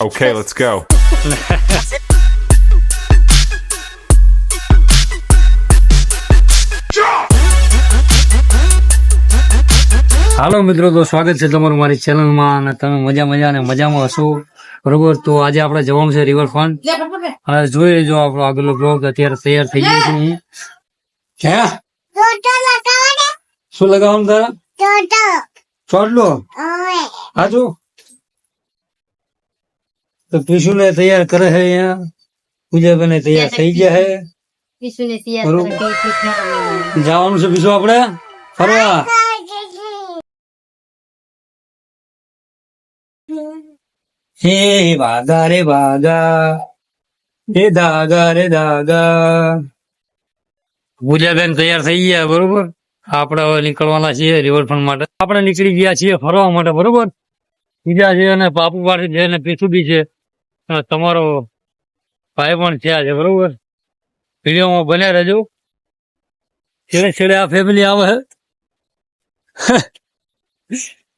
Okay, let's go. હાલો મિત્રો તો સ્વાગત છે તમારું મારી ચેનલમાં અને તમે મજા મજા અને મજામાં હશો. બરોબર તો આજે આપણે જવાનું છે રિવરફ્રન્ટ. અને જોઈ લેજો આપણો આગળનો બ્લોગ અત્યારે તૈયાર થઈ ગયો છું હું? શું લગાવવાનું તારા? ચોટલો? હાજુ તો પીશુ ને તૈયાર કરે છે અહીંયા. પૂજાબેન તૈયાર થઈ ગયા છે જવાનું છે પીશુ આપણે. ફરવા. હે વાગા રે વાગા હે દાગા રે દાગા પૂજાબેન તૈયાર થઈ ગયા બરોબર. આપણે હવે નીકળવાના છીએ રિવરફ્રન્ટ માટે. આપણે નીકળી ગયા છીએ ફરવા માટે બરોબર. બીજા છે અને પાપુ પાસે છે અને પીછું બી છે. તમારો ભાઈ પણ છે આજે બરોબર? વિડીયોમાં બન્યા રહેજો. છેડે છેડે આ ફેમિલી આવે.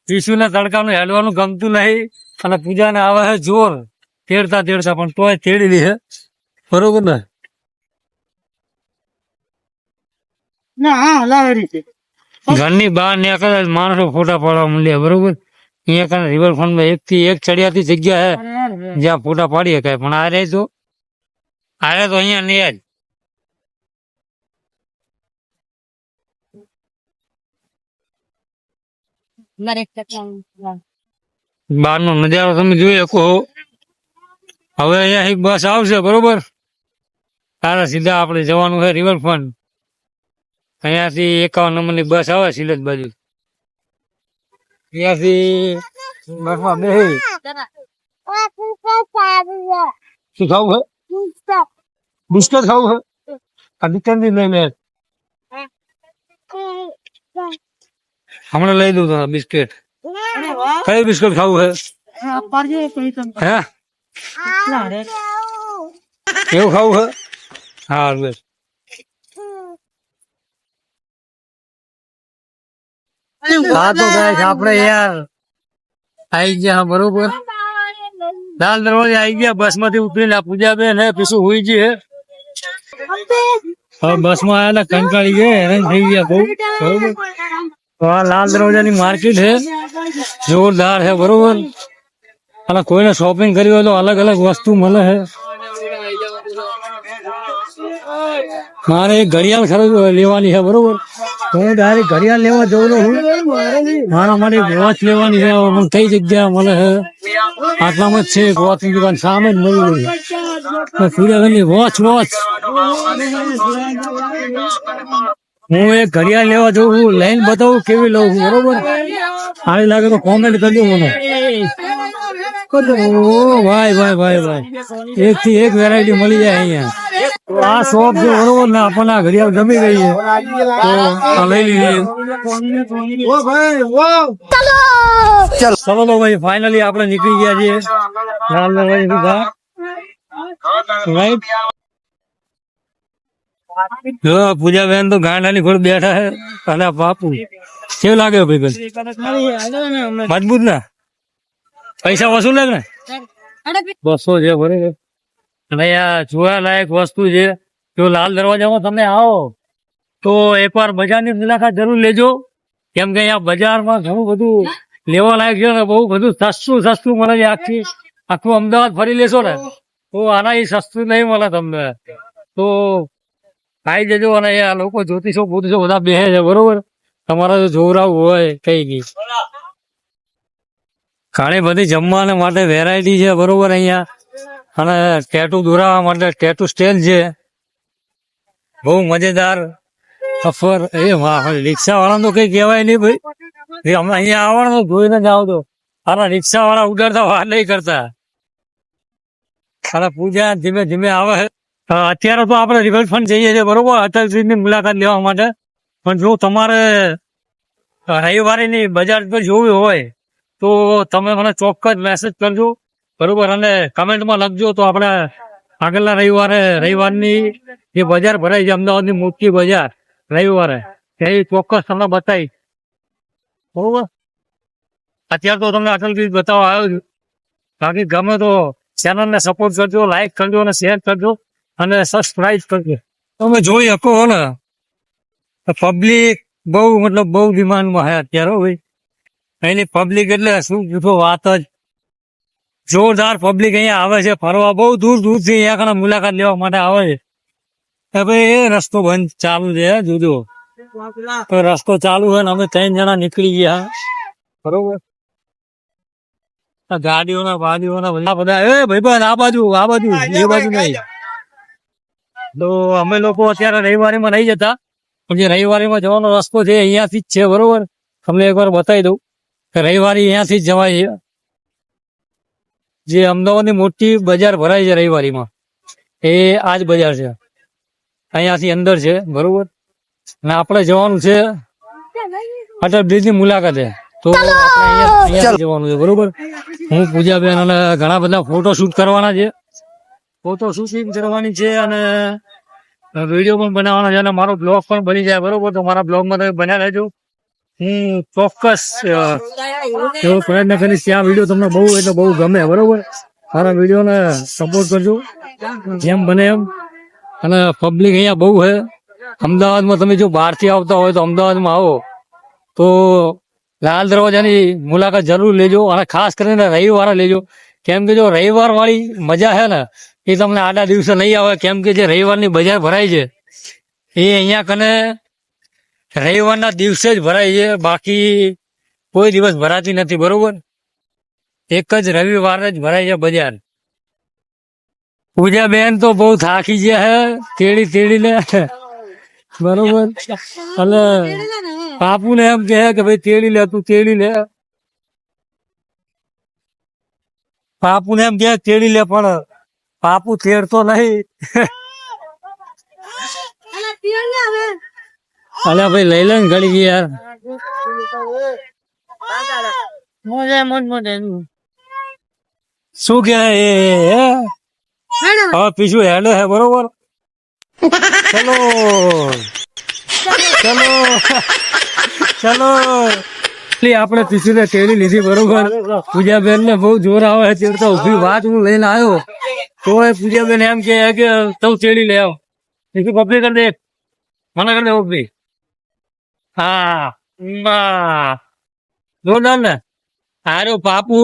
પીછુના તડકાનું હેલવાનું ગમતું નહીં અને પૂજાને આવે છે જોર. તેડતા તેડતા પણ તોય તેડી લે બરોબર ને? હા ઘરની બહાર નીકળે માણસો ફોટા પાડવા મળ્યા બરોબર? અહીંયા કારણે રિવરફ્રન્ટમાં એક થી એક ચડિયાતી જગ્યા હે જ્યાં ફોટા પાડી શકાય પણ આ રે તો આ રે તો અહીંયા નહીં જ બાર નો બહારનો નજારો તમે જોઈ શકો. હવે અહીંયા એક બસ આવશે બરોબર? તારા સીધા આપણે જવાનું છે રિવરફ્રન્ટ અહીંયાથી એકાવન નંબરની બસ આવે સિલેટ બાજુ. અહીંયાથી બસમાં બેસી શું ખાવું છે બિસ્કટ ખાવું છે દુકાનથી લઈને હમણાં લઈ દઉં તને બિસ્કિટ. કયું બિસ્કિટ ખાવું છે કોઈ હે એવું ખાવું છે હા બસ. હા તો guys, આપણે યાર. આઈ ગયા બરોબર. લાલ દરવાજે આઈ ગયા બસમાંથી ઉતરીને આ પૂજા બેન હે પીછું હુઈ જી હે. હવે બસમાં આયેલા કંટાળી ગયા હેરાન થઈ ગયા બહુ. બરોબર. તો આ લાલ દરવાજાની માર્કેટ છે જોરદાર છે બરોબર. અને કોઈને શોપિંગ કરવી હોય તો અલગ અલગ વસ્તુ મળે છે મારે એક ઘડિયાળ ખરીદ લેવાની છે બરોબર. હું ડાયરેક્ટ ઘડિયાળ લેવા જવું હું? મારા માટે વોચ લેવાની છે મને કઈ જગ્યા મળે આટલામાં જ છે વોચની દુકાન, સામે જ મળી ગઈ સૂર્યગંધી વોચ વોચ હું એક ઘડિયાળ લેવા જઉં છું લાઈન બતાવું, કેવી લઉં છું, બરોબર? સારી લાગે તો કોમેન્ટ કરજો મને. ઓ ભાઈ ભાઈ ભાઈ ભાઈ. એક થી એક વેરાયટી મળી જાય અહીંયા. તો આ શોપ છે બરોબર ને આપણને આ ઘડિયાળ ગમી ગઈ છે. તો આ લઈ લીધી ચલો! તો ભાઈ ફાઇનલી આપણે નીકળી ગયા છીએ. લાલ દરવાજે સીધા રાઈટ જો પૂજાબેન તો ગાંડાની ખોડ બેઠા છે. અને આ બાપુ કેવું લાગે ભાઈ? બેન મજબૂત ના? પૈસા વસૂલ ને? બસો છે, બરોબર. અને આ જોવા લાયક વસ્તુ છે. જો લાલ દરવાજામાં તમે આવો, તો એકવાર બજારની મુલાકાત જરૂર લેજો. કેમ કે અહીંયા બજારમાં ઘણું બધું લેવા લાયક છે બહુ બધું સસ્તું સસ્તું મળે છે આખી. આખું અમદાવાદ ફરી લેશો ને, તો આના એ સસ્તું નહીં મળે તમને. તો ખાઈ જજો અને આ લોકો જ્યોતિષો બોતિષો બધા બેસે છે, બરોબર? તમારા જો જોવરાવું હોય, કઈ ગઈ ઘણી બધી જમવાના માટે વેરાયટી છે, બરોબર અહીંયા. અને ટેટુ દોરાવા માટે ટેટુ સ્ટેન્ડ છે. બહુ મજેદાર. સફર. એ રિક્ષા વાળા તો કઈ કહેવાય નહીં ભાઈ. અમે અહીંયા આવવાનું, જોઈને જ આવતો આના રિક્ષા વાળા ઉડાડતા વાત નહીં કરતા. ખાલા પૂજા, ધીમે ધીમે આવે. અત્યારે તો આપણે રિવરફ્રન્ટ જઈએ છીએ, બરોબર? અટલજીની મુલાકાત લેવા માટે. પણ જો તમારે રવિવારેની બજાર પર જોવી હોય. તો તમે મને ચોક્કસ મેસેજ કરજો. બરોબર? અને કમેન્ટમાં લખજો તો આપણે આગળના રવિવારે, રવિવારની જે બજાર ભરાય છે, અમદાવાદની મોટી બજાર રવિવારે તે ચોક્કસ તમને બતાવી. બરોબર? અત્યારે તો તમને અટલજી બતાવવા આવ્યો છું. બાકી ગમે તો ચેનલને સપોર્ટ કરજો લાઈક કરજો અને શેર કરજો અને સબસ્ક્રાઈબ કરજો. તમે જોઈ શકો ને. પબ્લિક બહુ, મતલબ બહુ ડિમાન્ડમાં હે અત્યારે ભાઈ. અહીંની પબ્લિક એટલે શું જૂઠો વાત જ. જોરદાર પબ્લિક અહીંયા આવે છે ફરવા બહુ દૂર દૂરથી અહીંયા કણે મુલાકાત લેવા માટે આવે છે. એ ભાઈ એ રસ્તો બંધ ચાલુ છે જુદો. જોજો તો રસ્તો ચાલુ છે ને અમે ત્રણ જણા નીકળી ગયા. બરોબર? ગાડીઓના વાડીઓના બધા બધા એ ભાઈ આ બાજુ આ બાજુ એ બાજુ નહીં. તો અમે લોકો અત્યારે રવિવારીમાં નહીં જતા. પણ જે રવિવારીમાં જવાનો રસ્તો છે અહીંયાથી જ છે બરોબર? તમને એકવાર બતાવી દઉં. રવિવારી અહીંયાથી જવાય. છે જે અમદાવાદની મોટી બજાર ભરાય છે રવિવારીમાં. એ આ જ બજાર છે. અહીંયાથી અંદર છે બરોબર? અને આપણે જવાનું છે અટલ બ્રિજની મુલાકાતે. તો આપણે અહીંયા જવાનું છે બરોબર? હું પૂજાબેન અને ઘણા બધા ફોટો શૂટ કરવાના છે. ફોટો શૂટિંગ કરવાની છે અને વીડિયો પણ બનાવવાનો છે અને મારો બ્લોગ પણ બની જાય બરોબર? તો મારા બ્લોગમાં તમે બન્યા રહેજો. હું ચોક્કસ એવો પ્રયત્ન કરીશ કે આ વીડિયો તમને બહુ એટલે બહુ ગમે બરોબર? મારા વિડીયોને સપોર્ટ કરજો. જેમ બને એમ. અને પબ્લિક અહીંયા બહુ છે. અમદાવાદમાં તમે જો બહારથી આવતા હોય તો અમદાવાદમાં આવો. તો લાલ દરવાજાની મુલાકાત જરૂર લેજો અને ખાસ કરીને રવિવારે લેજો. કેમ કે જો રવિવાર વાળી મજા છે ને એ તમને આડા દિવસે નહીં આવે. કેમ કે જે રવિવારની બજાર ભરાય છે એ અહીંયા કને રવિવારના દિવસે જ ભરાય છે. બાકી કોઈ દિવસ ભરાતી નથી, બરોબર? એક જ રવિવારે જ ભરાય છે બજાર. પૂજા બેન તો બહુ થાકી ગયા હે, તેડી તેડીને. બરોબર? અને બાપુ ને એમ કે ભાઈ તેડી લે, તું તેડી લે. બાપુ ને એમ કહે, તેડી લે, પણ બાપુ તેડતો નહીં. અલ્યા ભાઈ લઈ લે ને ઘડી ગઈ યાર. મોજે મોજ મોજે. શું કે એ હા પીછું હેડે હે બરોબર? ચલો. ચલો. ચલો. એટલે આપણે પીછું ને તેડી લીધી બરોબર? પૂજાબેન ને બહુ જોર આવે છે તેડતા ઊભી વાત હું લઈને આવ્યો. તો એ પૂજાબેન એમ કે કે તું તેડી લે આવ. પબ્લિક કરી દે મને કરી દે ઊભી હા બા જોરદાર ને આરો પાપુ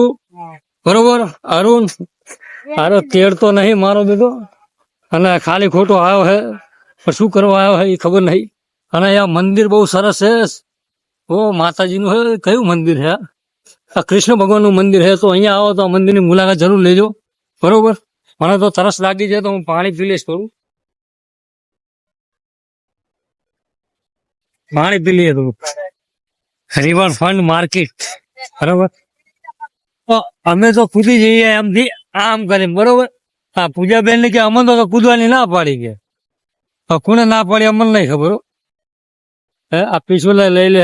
બરોબર અરુણ આરો તેડતો નહીં મારો બેટો અને ખાલી ખોટો આવ્યો હે. પણ શું કરવા આવ્યો હે એ ખબર નહીં. અને આ મંદિર બહુ સરસ છે. ઓ માતાજીનું હે, કયું મંદિર આ? આ કૃષ્ણ ભગવાનનું મંદિર હે, તો અહીંયા આવો તો આ મંદિરની મુલાકાત જરૂર લેજો. બરોબર? મને તો તરસ લાગી છે તો હું પાણી પી લઈશ થોડું. પાણી પી લઈએ રિવર ફંડ માર્કેટ બરોબર? તો અમે તો કૂદી જઈએ એમથી આમ કરી બરોબર? હા પૂજાબેન ને કે અમન તો કૂદવાની ના પાડી કે. કોને ના પાડી અમને નહીં ખબર હે. આ પીછોલા લઈ લે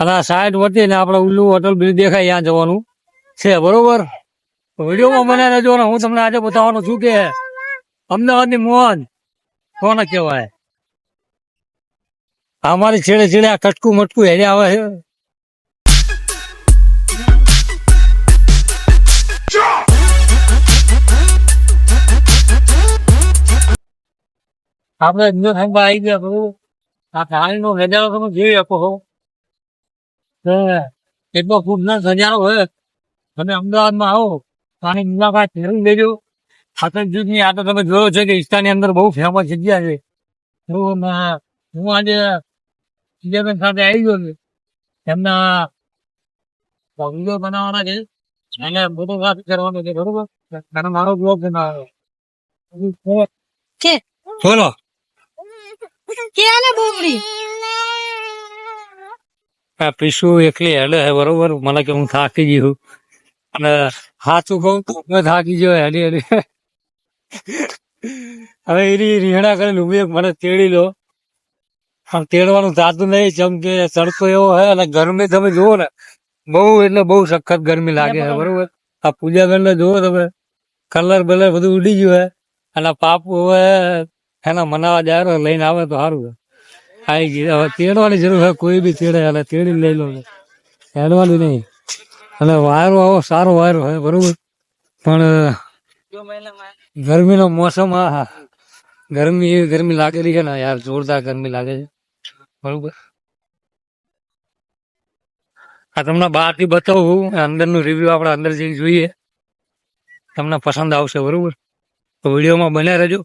અને આ સાઈડ વટી ને આપણે ઉલ્લુ હોટલ બ્રિજ દેખાય ત્યાં જવાનું. છે, બરોબર? વિડીયોમાં મને રહેજો ને, હું તમને આજે બતાવવાનું છું કે અમદાવાદની મોહન, કોને કહેવાય? અમારી છેડે છેડે આ કટકું મટકું હેરે આવે છે. આપણે અન્ય સંભા આવી ગયા, બરોબર? આ પાણીનો નજારો તમે જોઈ શકો છો. એટલો ખૂબ ના નજારો હોય તમે અમદાવાદમાં આવો પાણી મુલાકાત ફેરવી લેજો. ખાતર જૂથની આ તો તમે જોયો છે કે ઈસ્ટાની અંદર બહુ ફેમસ જગ્યા છે. હું આજે વિજયબેન સાથે આવી ગયો છું. એમના વીડિયો બનાવવાના છે. એને ફોટોગ્રાફી કરવાનો છે બરોબર? અને મારો બ્લોગ બનાવ્યો કે? બોલો. આ પીસુ એકલી હેડે હે બરોબર? મને કે હું થાકી ગયું અને હાથું કહું તો હું થાકી ગયો હેડી હેડી. હવે એની રીહણા કરીને ઊભી એક મને તેડી લો. પણ તેડવાનું થતું નહીં, જેમ કે તડકો એવો હે અને ગરમી તમે જુઓ ને, બહુ એટલે બહુ સખત ગરમી લાગે છે, બરોબર? આ પૂજાબેન ને જુઓ તમે, કલર બલર બધું ઉડી ગયું હે, અને પાપુ હવે એના મનાવા જાય લઈને આવે તો સારું આવી ગયું, હવે તેડવાની જરૂર હોય, કોઈ બી તેડે એટલે તેડી લઈ લો. હેડવાનું નહીં. અને વાયરો આવો, સારો વાયરો હોય, બરોબર? પણ, ગરમીનો મોસમ આ ગરમી ગરમી લાગેલી છે ને, યાર, જોરદાર ગરમી લાગે છે. બરોબર. આ તમને બહારથી બતાવું અંદરનું રિવ્યુ આપણે અંદર જઈને જોઈએ. તમને પસંદ આવશે, બરોબર? તો વિડીયોમાં બન્યા રહેજો.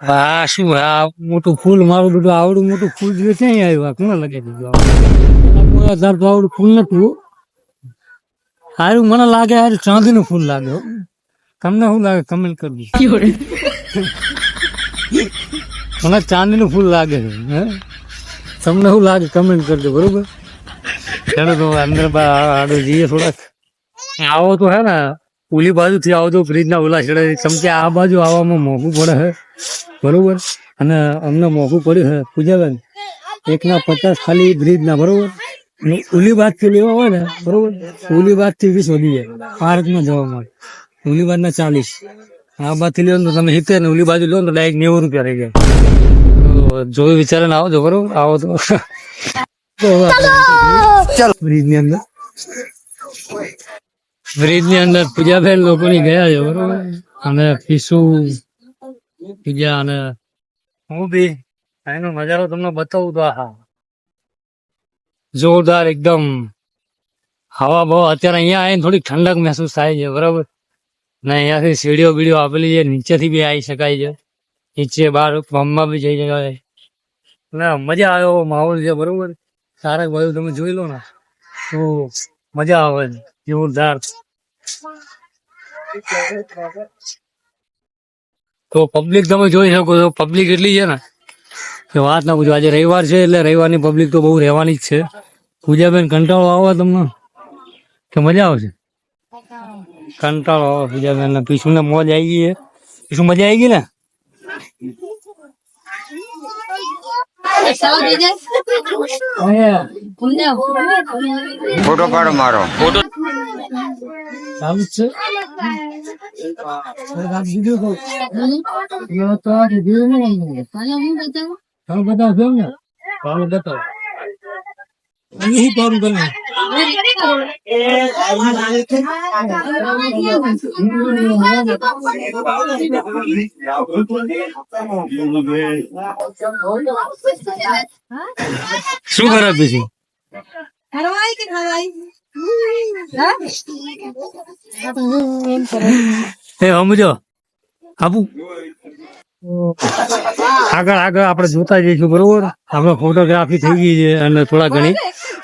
હા, શું? આ મોટું ફૂલ, મારું બધું આવડું મોટું ફૂલ જે ક્યાં આવ્યું, આ કોને લગાવી દીધું આ? તો આવડું ફૂલ નતું સારું મને લાગે યાર ચાંદીનું ફૂલ લાગે તમને શું લાગે? કમેન્ટ કરજો મને ચાંદીનું ફૂલ લાગે છે, હે? તમને શું લાગે? કમેન્ટ કરજો, બરોબર? ચાલો તો અંદર આડો જઈએ થોડાક. આવો તો હે ને ઓલી બાજુથી આવો તો બ્રિજના ઓલા છેડે. કેમ આ બાજુ આવવામાં મોંઘું પડે છે બરોબર? અને અમને મોંઘું પડ્યું છે પૂજાબેન. એકના પચાસ ખાલી બ્રિજના બરોબર? ઓલી બાજથી લેવા હોય ને, બરોબર? ઓલી બાજથી વીસ વધી જાય ભારતમાં જવા મળે ઓલી બાજના ચાલીસ. આ બાજથી લો તો તમે હિતે ને ઓલી બાજુ લો ને તો ડાયરેક્ટ નેવું રૂપિયા રહી જાય. તો વિચારે ને આવજો બરોબર આવો તો. ચાલો. બ્રિજની અંદર. બ્રિજની અંદર પૂજાબેન લોકોની ગયા છે બરોબર? અને પીસુ પૂજા અને હું બી. એનો નજારો તમને બતાવું તો આહા. જોરદાર એકદમ. હવા બહુ અત્યારે અહીંયા આવીને થોડીક ઠંડક મહેસૂસ થાય છે બરાબર? ને અહીંયાથી સીડીઓ બીડીઓ આપેલી છે નીચેથી બી આવી શકાય છે. નીચે બહાર પંપમાં બી જઈ જાય ના મજા આવે એવો માહોલ છે બરોબર? તારક ભાઈ તમે જોઈ લો ને. તો મજા આવે જોરદાર. તો પબ્લિક તમે જોઈ શકો છો પબ્લિક એટલી છે ને કે વાત ના પૂછો. આજે રવિવાર છે એટલે રવિવારની પબ્લિક તો બહુ રહેવાની જ છે. પૂજાબેન કંટાળો આવે તમને? કે મજા આવશે? કંટાળો. આવે પૂજાબેન ને પીછું ને મોજ આવી ગઈ છે. પીછું મજા આવી ગઈ ને? ફોટો પાડો મારો. ફોટો તમે બતાવો. છો ચાલો બતાવો અહીં શું ખરાબ પીછું હરવાઈ કે હરવાઈ એ સમજો? આપુ? આગળ આગળ આપણે જોતા જઈશું, બરોબર? આપણે ફોટોગ્રાફી થઈ ગઈ છે અને થોડા ઘણી.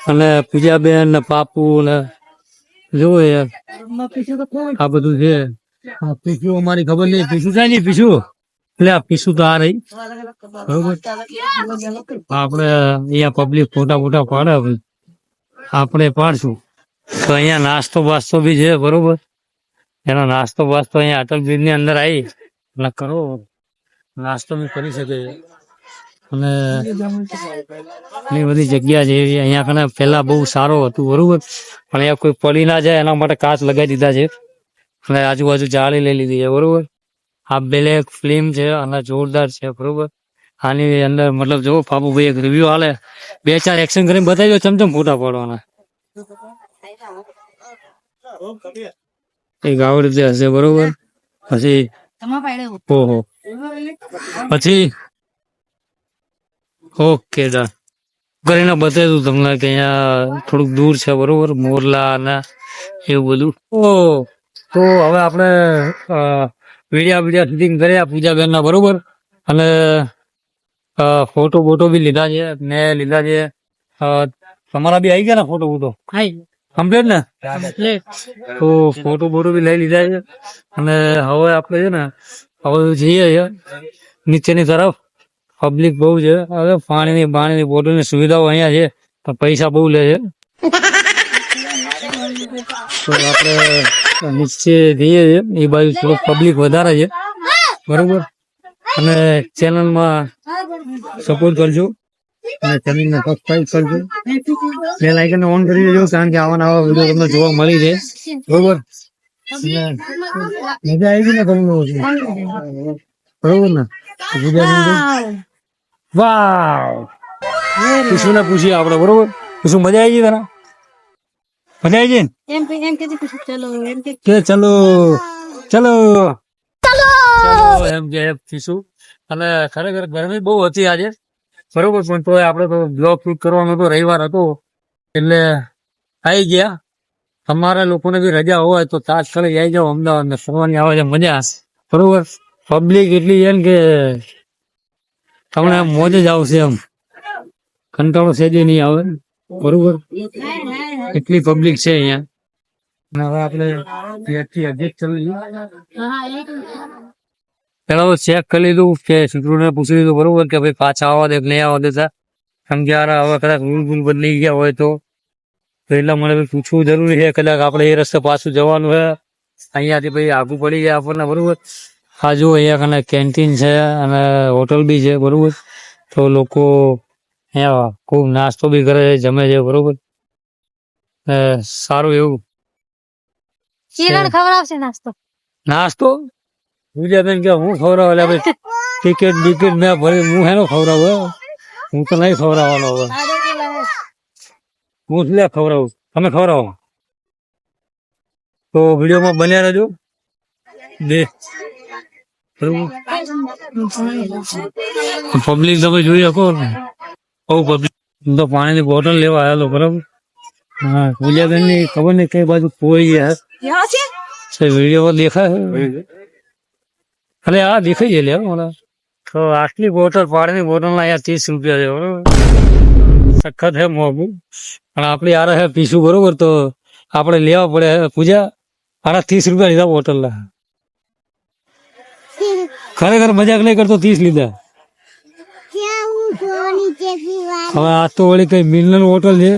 અને પૂજાબેન ને પાપુ ને જોવો આ બધું છે. પીસું અમારી ખબર નહીં. પીસું થાય નહીં પીસું? એટલે આ પીછું તો આ રહી. બરોબર? આપણે અહીંયા પબ્લિક ફોટા ફોટા પાડે આપણે પાડશું. તો અહીંયા નાસ્તો બાસ્તો બી છે, બરોબર? એનો નાસ્તો બાસ્તો અહીંયા અટલ બ્રિજની અંદર આવી એટલે કરો. નાસ્તો બી કરી શકે. અને ઘણી બધી જગ્યા છે અહીંયા કને પહેલા બહુ સારો હતું બરોબર? પણ અહીંયા કોઈ પડી ના જાય એના માટે કાચ લગાવી દીધા છે. અને આજુબાજુ જાળી લઈ લીધી છે બરોબર? આ બ્લેક ફિલ્મ છે અને જોરદાર છે બરોબર? આની અંદર મતલબ જો બાબુભાઈ એક રિવ્યુ હાલે. બે ચાર એક્શન કરીને બતાવી દો ચમચમ ફોટા પાડવાના. એ ગાવડ હશે બરોબર? પછી ઓહો. પછી? ઓકે દા કરીને બતાવ્યું તમને કે અહીંયા થોડુંક દૂર છે બરોબર? મોરલા અને એવું બધું. ઓ તો હવે આપણે વિડિયા વિડિયા શૂટિંગ કર્યા પૂજાબેન ના બરોબર? અને ફોટો બોટો બી લીધા છે મેં લીધા છે. તમારા બી આવી ગયા ને ફોટો બોટો? કમ્પ્લીટ ને? તો ફોટો બોટો બી લઈ લીધા છે. અને હવે આપણે છે ને હવે જઈએ છે નીચેની તરફ. પબ્લિક બહુ છે. હવે પાણીની પાણીની બોટલની સુવિધાઓ અહીંયા છે. પણ પૈસા બહુ લે છે. તો આપણે નીચે જઈએ છીએ એ બાજુ થોડુંક પબ્લિક વધારે છે. બરોબર? અને ચેનલમાં સપોર્ટ કરજો. અને ચેનલને સબસ્ક્રાઈબ કરજો. બે લાઇકન ઓન કરી દેજો, કારણ કે આવા નવા વીડિયો તમને જોવા મળી રહે. બરોબર? મજા આવી ને તમને બરોબર ને? વાવ. પૂછું ને પૂછીએ આપણે બરોબર? પૂછું મજા આવી ગઈ તને? મજા આવી ગઈ? એમ એમ કે ચલો એમ કે કે ચલો ચલો. ચલો! એમ કે કીશું અને ખરેખર ગરમી બહુ હતી આજે. બરોબર પણ તો આપણે તો બ્લોક શૂટ કરવાનો તો રવિવાર હતો. એટલે આવી ગયા. તમારા લોકોને બી રજા હોય તો તાત્કાલિક આવી જાઓ, અમદાવાદ ને ફરવાની આવે છે મજા બરોબર? પબ્લિક એટલી છે ને કે તમને મોજ જ આવશે એમ. કંટાળો સેજે નહીં આવે. બરોબર? એટલી પબ્લિક છે અહીંયા. હવે પેલા ચેક કરી લીધું કે શત્રુને પૂછી લીધું, બરોબર? કે ભાઈ પાછા આવવા દે નહીં આવવા દેતા? સમજ્યા હવે કદાચ રૂલ બુલ બદલી ગયા હોય તો. તો એટલા મને પૂછવું જરૂરી છે કદાચ આપણે એ રસ્તે પાછું જવાનું છે. અહીંયાથી ભાઈ આગું પડી ગયા આપણને બરોબર? આ જો અહીંયા કને કેન્ટીન છે અને હોટલ બી છે બરોબર? તો લોકો અહીંયા ખૂબ નાસ્તો બી કરે છે જમે છે બરોબર? સારું એવું. કિરણ નાસ્તો? નાસ્તો? કે હું ખવડાવ? એટલે ભાઈ ટિકિટ બિકિટ મેં ભરી હું હેનો ખવડાવ હું તો નહીં ખવડાવવાનો હવે. હું જ લે ખવડાવું. તમે ખવડાવો. તો વિડીયોમાં બન્યા રહેજો. બે. પબ્લિક તમે જોઈ શકો ને. બહુ પબ્લિક તો પાણીની બોટલ લેવા આવેલો બરાબર? હા પૂજાબેનની ખબર નહીં કઈ બાજુ કોઈ યાર છે. વીડિયો દેખાય છે? અરે આ દેખાઈ છે લે મને તો આટલી બોટલ પાણીની બોટલ ના અહીંયા ત્રીસ રૂપિયા છે બરોબર? સખત હે મોંઘું. પણ આપણે યાર હે પીશું બરોબર તો આપણે લેવા પડે પૂજા. આના ત્રીસ રૂપિયા લીધા બોટલ ના ખરેખર મજાક નહીં કરતો ત્રીસ લીધા. હવે આ તો વળી કઈ મિનરલ બોટલ છે.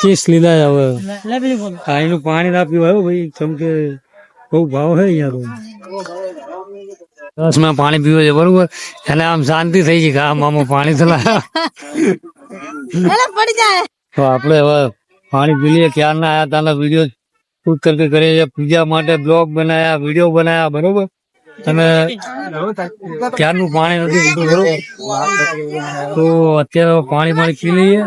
ત્રીસ લીધા હવે. એનું પાણી ના પીવાયું ભાઈ. કેમ કે બહુ ભાવ હે અહીંયા તો બસમાં પાણી પીવું છે બરોબર? એટલે આમ શાંતિ થઈ ગઈ આ મામો પાણી તો પડી જાય. તો આપણે હવે પાણી પી લઈએ ક્યારના આયા તાના વીડિયો શૂટ કરકે કરીએ છીએ પૂજા માટે બ્લોગ બનાયા વીડિયો બનાયા બરોબર? અને ક્યારનું પાણી નથી પીધું બરોબર? તો અત્યારે પાણી પાણી પી લઈએ.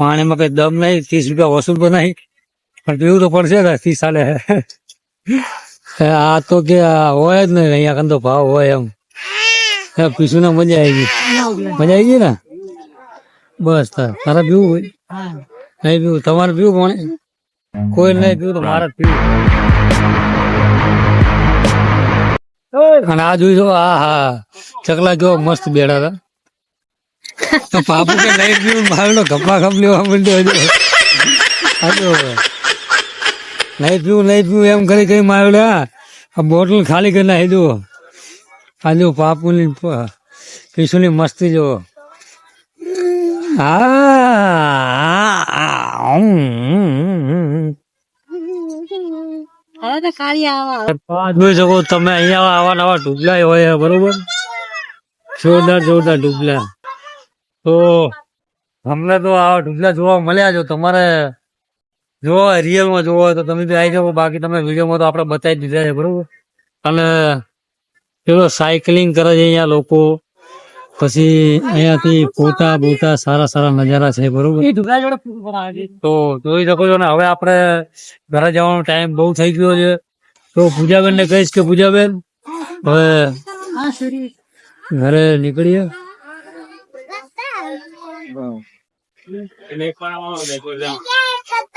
પાણીમાં કઈ દમ નહીં ત્રીસ રૂપિયા વસૂલ પણ નહીં પણ પીવું તો પડશે ને ત્રીસ સાલે આ તો કે આ હોય જ નહીં અહીંયા કન તો ભાવ હોય એમ હે, પીશું ને મજા આવી ગઈ મજા આવી ગઈ ને બસ તાર તારે પીવું હોય નહીં પીવું તમારે પીવું પાણી કોઈ નહીં પીવું તો મારે જ પીવું અને આ જોઈ જો આ હા ચકલા જો મસ્ત બેઠા હતા તો પાપુ કે નહીં પીવું મારનો ગપ્પા ગપ લેવા માંડ્યો હજુ. હજુ. નહીં પીવું નહીં પીવું એમ કરી કઈ માર્યો આ બોટલ ખાલી કરી નાખી દો આજુ પાપુની પીસુની મસ્તી જો. જોઈ શકો તમે અહીંયા આવા નવા ડૂબલા હોય બરોબર? જોરદાર જોરદાર ડૂબલા તો અમને તો આ ઢુંગલા જોવા મળ્યા છો. તમારે જોવા રિયલમાં જોવો હોય તો તમે બી આવી જાઓ. બાકી તમે વિડીયોમાં તો આપણે બતાવી દીધા છે બરોબર? અને પેલો સાયકલિંગ કરે છે અહીંયા લોકો. પછી અહીંયાથી પોતા બોતા સારા સારા નજારા છે બરોબર? તો જોઈ શકો છો ને હવે આપણે ઘરે જવાનો ટાઈમ બહુ થઈ ગયો છે. તો પૂજાબેન ને કહીશ કે પૂજાબેન હવે ઘરે નીકળીએ.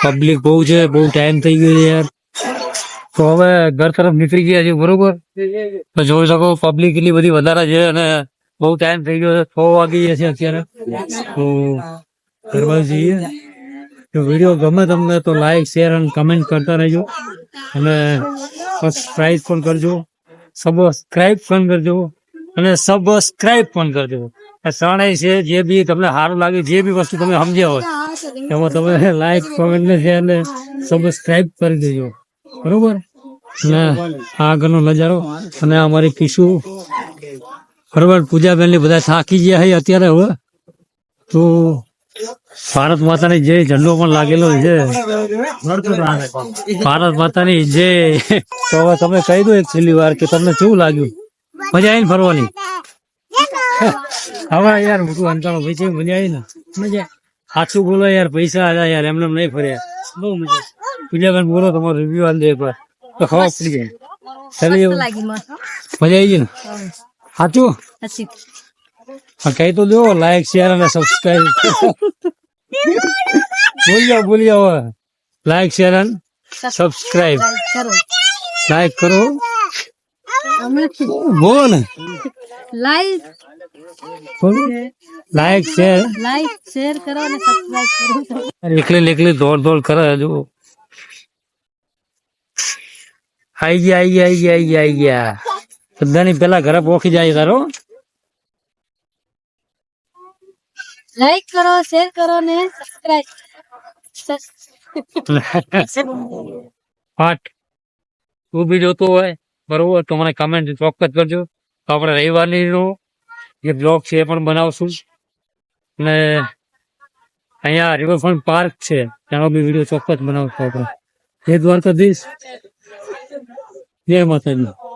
પબ્લિક બહુ છે, બહુ ટાઈમ થઈ ગયો છે યાર. તો હવે ઘર તરફ નીકળી ગયા છે બરોબર? તો જોઈ શકો પબ્લિક એટલી બધી વધારે છે અને બહુ ટાઈમ થઈ ગયો છે, છ વાગી ગયા છે અત્યારે. તો ઘરમાં જઈએ. તો વીડિયો ગમે તમને તો લાઈક શેર અને કમેન્ટ કરતા રહેજો. અને સબસ્ક્રાઈબ પણ કરજો. સબસ્ક્રાઈબ પણ કરજો. અને સબસ્ક્રાઇબ પણ કરજો શરણાઈ છે, જે બી તમને સારું લાગે, જે બી વસ્તુ તમે સમજ્યા હોય, એમાં તમે લાઈક કોમેન્ટ ને શેર ને સબસ્ક્રાઇબ કરી દેજો. બરોબર? ને આગળનો નજારો અને અમારી કિશુ બરોબર? પૂજાબેનની બધા થાકી ગયા છે અત્યારે હવે. તો ભારત માતાની જય ઝંડો પણ લાગેલો છે. ભારત માતાની જય. તો હવે તમે કહી દો એક છેલ્લી વાર કે તમને કેવું લાગ્યું? મજા આવી ને ફરવાની હવે યાર મોટું અંતરાળો ભાઈ છે મજા આવી ને મજા. સાચું બોલો યાર પૈસા આવ્યા યાર એમને એમ નહીં ફર્યા. બહુ મજા. પૂજાબેન બોલો તમારો રિવ્યુ આલ દે એકવાર. તો ખબર પડી જાય. ચાલો. એવું મજા આવી ગઈ ને? સાચું? કઈ તો દો લાઈક શેર અને સબસ્ક્રાઈબ બોલી જાઓ બોલી જાઓ લાઈક શેર અને સબસ્ક્રાઈબ કરો લાઈક કરો. બોલો ને લાઈક બોલો લાઈક શેર લાઈક શેર કરો અને સબસ્ક્રાઇબ કરો એકલી એકલી દોડ દોડ કરે જો આઈ ગયા આઈ ગયા આઈ ગયા આઈ ગયા આઈ ગયા બધાની પેલા ઘરે પોખી જાય તારો લાઈક કરો શેર કરો ને સબસ્ક્રાઇબ પાઠ તું બી જોતો હોય બરોબર? તો મને કમેન્ટ ચોક્કસ કરજો. તો આપણે રવિવારનો જે બ્લોગ છે એ પણ બનાવશું. અને અહીંયા રિવરફ્રન્ટ પાર્ક છે. ત્યાંનો બી વીડિયો ચોક્કસ બનાવશું આપણે. જય દ્વારકાધીશ. જય માતાજી.